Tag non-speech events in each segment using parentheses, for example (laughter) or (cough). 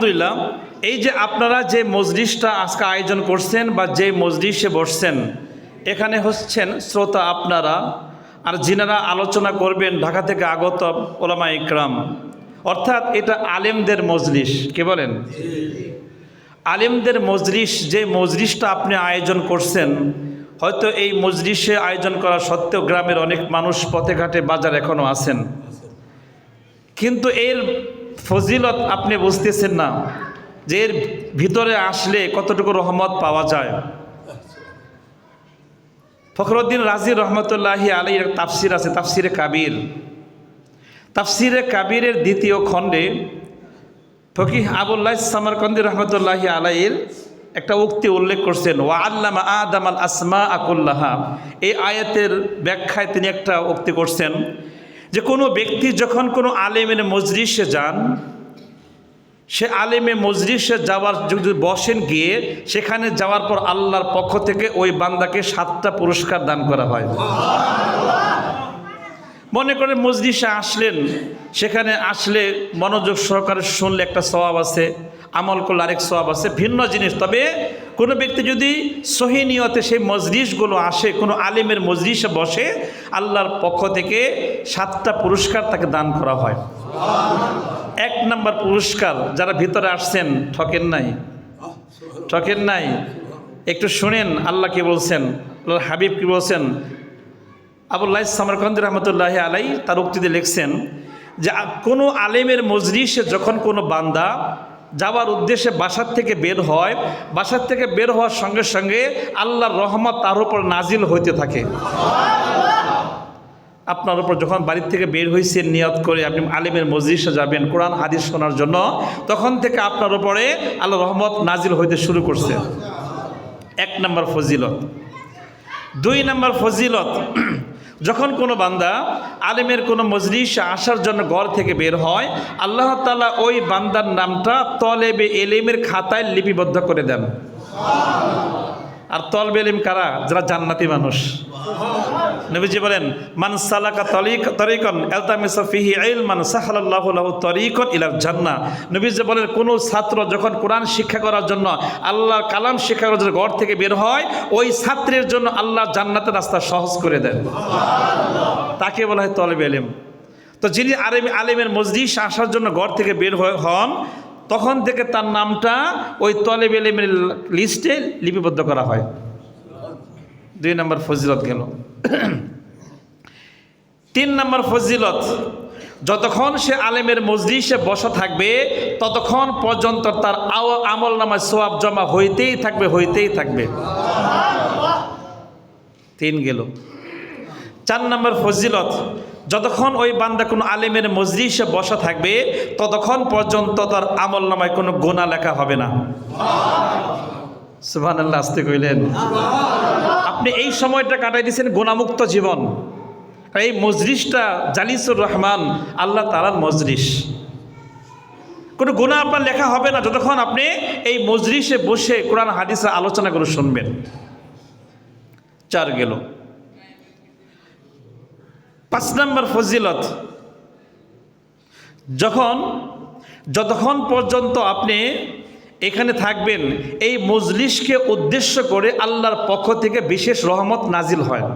আলহামদুলিল্লাহ, এই যে আপনারা যে মজলিসটা আজকে আয়োজন করছেন বা যে মজলিসে বসছেন, এখানে হচ্ছেন শ্রোতা আপনারা আর যিনারা আলোচনা করবেন ঢাকা থেকে আগত ওলামা ইকরাম। অর্থাৎ এটা আলেমদের মজলিস, কে বলেন? আলেমদের মজলিস, যে মজলিসটা আপনি আয়োজন করছেন, হয়তো এই মজলিসে আয়োজন করা সত্ত্বেও গ্রামের অনেক মানুষ পথে ঘাটে বাজার এখনও আছেন। কিন্তু এর ফজিলত আপনি বুঝতেছেন না যে এর ভিতরে আসলে কতটুকু রহমত পাওয়া যায়। ফখরুদ্দিন রাজি রহমতুল্লাহি আলী তাফসির আছে, তাফসিরে কাবির। তাফসিরে কাবিরের দ্বিতীয় খণ্ডে ফকিহ আবুল্লাহ সামারকন্দি রহমতুল্লাহি আলাইয়ের একটা উক্তি উল্লেখ করছেন ওয়া আল্লামা আদম আল আসমা আকুল্লাহা এই আয়াতের ব্যাখ্যায় তিনি একটা উক্তি করছেন যে কোনো ব্যক্তি যখন কোনো আলেমের মজলিসে যান, সে আলেমে মজলিসে যাওয়ার যদি বসেন গিয়ে, সেখানে যাওয়ার পর আল্লাহর পক্ষ থেকে ওই বান্দাকে সাতটা পুরস্কার দান করা হয়। মনে করেন মজলিসে আসলেন, সেখানে আসলে মনোযোগ সহকারে শুনলে একটা স্বভাব আছে, আমল করলে আরেক স্বভাব আছে, ভিন্ন জিনিস। তবে কোনো ব্যক্তি যদি সহি নিয়তে সেই মজলিসগুলো আসে, কোনো আলিমের মজলিসে বসে, আল্লাহর পক্ষ থেকে সাতটা পুরস্কার তাকে দান করা হয়। এক নম্বর পুরস্কার, যারা ভিতরে আসছেন, ঠকেন নাই। ঠকেন নাই। একটু শুনেন, আল্লাহ কি বলছেন? আল্লাহর হাবিব কি বলছেন? আবুল্লাহ সামরকন্দ রহমতুল্লাহ আলাই তার উক্তিতে লিখছেন যে, কোনো আলেমের মজলিসে যখন কোনো বান্দা যাওয়ার উদ্দেশ্যে বাসার থেকে বের হয়। বাসার থেকে বের হওয়ার সঙ্গে সঙ্গে আল্লাহর রহমত তার উপর নাজিল হইতে থাকে। আপনার উপর যখন বাড়ির থেকে বের হয়েছেন নিয়ত করে আপনি আলিমের মজলিসে যাবেন, কোরআন, হাদিস শোনার জন্য, তখন থেকে আপনার উপরে আল্লাহ রহমত নাজিল হইতে শুরু করছে। এক নম্বর ফজিলত। দুই নম্বর ফজিলত যখন কোনো বান্দা আলেমের কোনো মজলিসে আসার জন্য ঘর থেকে বের হয়, আল্লাহ তালা ওই বান্দার নামটা তলেবে এলেমের খাতায় লিপিবদ্ধ করে দেন। আর তলবে এলিম কারা? যারা জান্নাতি মানুষ। নবীজি বলেন, মান সালাকা তরিক তরিকন এলতামিসা ফিহি ইলমান সাহালাল্লাহু লাহু তরিকন ইলাল জান্নাহ। নবীজি বলেন, কোন ছাত্র যখন কোরআন শিক্ষা করার জন্য, আল্লাহর কালাম শিক্ষা করার জন্য ঘর থেকে বের হয়, ওই ছাত্রের জন্য আল্লাহ জান্নাতের রাস্তা সহজ করে দেন। তাকে বলা হয় তলবে এলিম তো যিনি আলেম, আলেমের মসজিদ আসার জন্য ঘর থেকে বের হন, তখন থেকে তার নামটা ওই তলেব এলেমের লিস্টে লিপিবদ্ধ করা হয়। দুই নম্বর ফজিলত গেল। (coughs) তিন নম্বর ফজিলত, যতক্ষণ সে আলেমের মজলিসে বসা থাকবে, ততক্ষণ পর্যন্ত তার আমল নামায় সোয়াব জমা হইতেই থাকবে হইতেই থাকবে। তিন গেল। চার নম্বর ফজিলত, যতক্ষণ ওই বান্দা কোনো আলেমের মজলিসে বসা থাকবে, ততক্ষণ পর্যন্ত তার আমল নামায় কোনো গোনা লেখা হবে না। সুবহান আল্লাহ আসতে কইলেন। আপনি এই সময়টা কাটাই দিয়েছেন গোনামুক্ত জীবন। এই মজলিসটা জালিসুর রহমান, আল্লাহ তালার মজলিস কোনো গুণা আপনার লেখা হবে না যতক্ষণ আপনি এই মজলিসে বসে কোরআন, হাদিসের আলোচনা করে শুনবেন। চার গেল। পাঁচ নম্বর ফজিলত। যখন, যতক্ষণ পর্যন্ত আপনি এখানে থাকবেন, এই মজলিসকে উদ্দেশ্য করে আল্লাহর পক্ষ থেকে বিশেষ রহমত নাজিল হয়।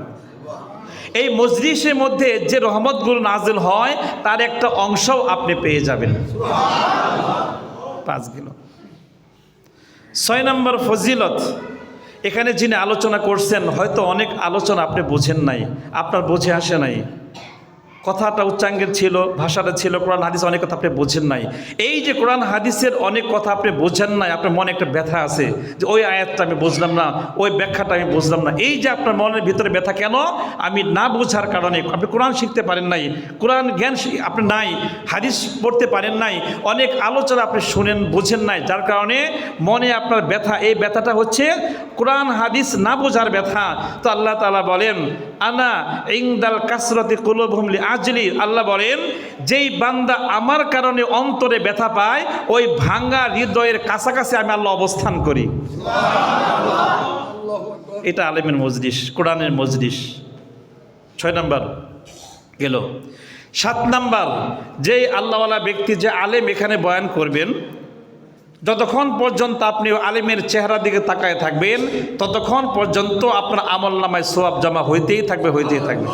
এই মজলিসের মধ্যে যে রহমতগুলো নাজিল হয়, তার একটা অংশও আপনি পেয়ে যাবেন। পাঁচ গেল ছয় নম্বর ফজিলত, এখানে যিনি আলোচনা করছেন, হয়তো অনেক আলোচনা আপনি বোঝেন নাই, আপনার বোঝে আসে নাই। কথাটা উচ্চাঙ্গের ছিল, ভাষাটা ছিল, কোরআন, হাদিস অনেক কথা আপনি বোঝেন নাই। এই যে কোরআন, হাদিসের অনেক কথা আপনি বোঝেন নাই, আপনার মনে একটা ব্যথা আছে যে ওই আয়াতটা আমি বুঝলাম না, ওই ব্যাখ্যাটা আমি বুঝলাম না। এই যে আপনার মনের ভিতরে ব্যথা কেন? আমি না বোঝার কারণে, আপনি কোরআন শিখতে পারেন নাই, কোরআন জ্ঞান আপনি নাই, হাদিস পড়তে পারেন নাই, অনেক আলোচনা আপনি শুনেন, বোঝেন নাই, যার কারণে মনে আপনার ব্যথা, এই ব্যথাটা হচ্ছে কোরআন, হাদিস না বোঝার ব্যথা, তো আল্লাহ তালা বলেন, আনা ইংদাল কাসরতি কুলভুমলি আজলি আল্লাহ বলেন, যেই বান্দা আমার কারণে অন্তরে ব্যথা পায়, ওই ভাঙ্গা হৃদয়ের কাছাকাছি আমি আল্লাহ অবস্থান করি। এটা আলেমের মজলিস, কোরআনের মজলিস। ছয় নম্বর গেল। সাত নাম্বার, যেই আল্লাহওয়ালা ব্যক্তি যে আলেম এখানে বয়ান করবেন যতক্ষণ পর্যন্ত আপনি আলিমের চেহারা দিকে তাকায় থাকবেন, ততক্ষণ পর্যন্ত আপনার আমল নামায় সোয়াব জমা হইতেই থাকবে হইতেই থাকবে।